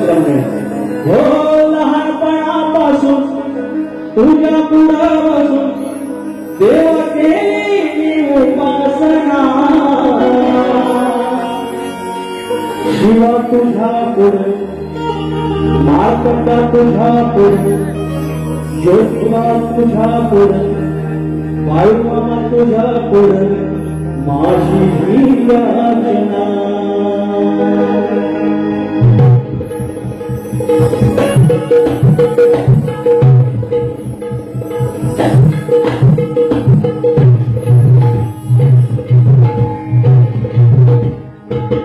करने हो लहापणा पासून तुझ्या पुढे बसून देव केली मी उपासना शिवा तुझा पुढे मार्कंडा तुझा पुढे ज्योतिबा तुझा पुढे वायुमामा तुझा पुढे माझी ही रचना Oh,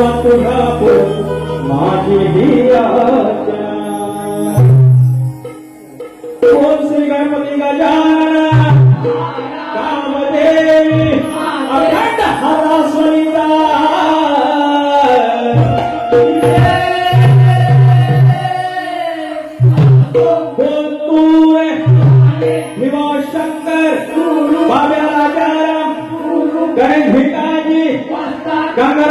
तुझा पुढं माझी ही श्री गणपती गजानन कामदेवी, अखंड हरा तू निवास शंकर बाब्या राजाराम गणेश भिकाजी गंगाराम